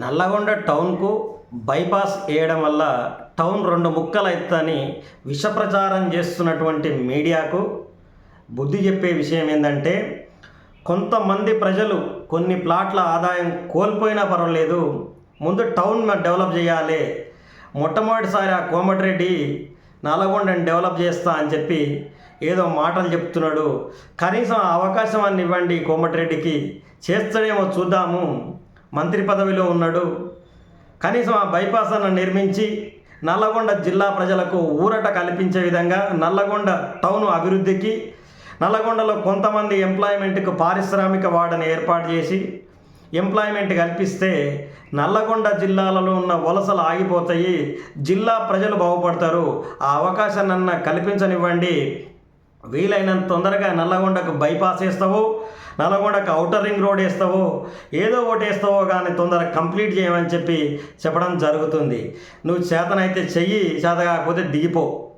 Nalgonda టౌన్కు bypass వేయడం వల్ల town రెండు ముక్కలు అవుతుందని విషప్రచారం చేస్తున్నటువంటి మీడియాకు బుద్ధి చెప్పే విషయం ఏంటంటే కొంతమంది ప్రజలు కొన్ని ప్లాట్ల ఆదాయం కోల్పోయినా పర్వాలేదు ముందు టౌన్ డెవలప్ చేయాలి మొట్టమొదటిసారి ఆ కోమటిరెడ్డి నల్లగొండని డెవలప్ చేస్తా అని చెప్పి ఏదో మాటలు చెప్తున్నాడు. కనీసం అవకాశం అని ఇవ్వండి కోమటిరెడ్డికి చేస్తాడేమో చూద్దాము. మంత్రి పదవిలో ఉన్నాడు. కనీసం ఆ బైపాస్ అన్న నిర్మించి నల్లగొండ జిల్లా ప్రజలకు ఊరట కల్పించే విధంగా నల్లగొండ టౌన్ అభివృద్ధికి నల్లగొండలో కొంతమంది ఎంప్లాయ్మెంట్కు పారిశ్రామిక వాడని ఏర్పాటు చేసి ఎంప్లాయ్మెంట్ కల్పిస్తే నల్లగొండ జిల్లాలలో ఉన్న వలసలు ఆగిపోతాయి జిల్లా ప్రజలు బాగుపడతారు. ఆ అవకాశాన్ని కల్పించనివ్వండి. వీలైనంత తొందరగా నల్లగొండకు బైపాస్ వేస్తావో నల్లగొండకు అవుటర్ రింగ్ రోడ్ వేస్తావో ఏదో ఒకటి వేస్తావో కానీ తొందరగా కంప్లీట్ చేయమని చెప్పి చెప్పడం జరుగుతుంది. నువ్వు చేతనైతే చెయ్యి చేత కాకపోతే దిగిపో.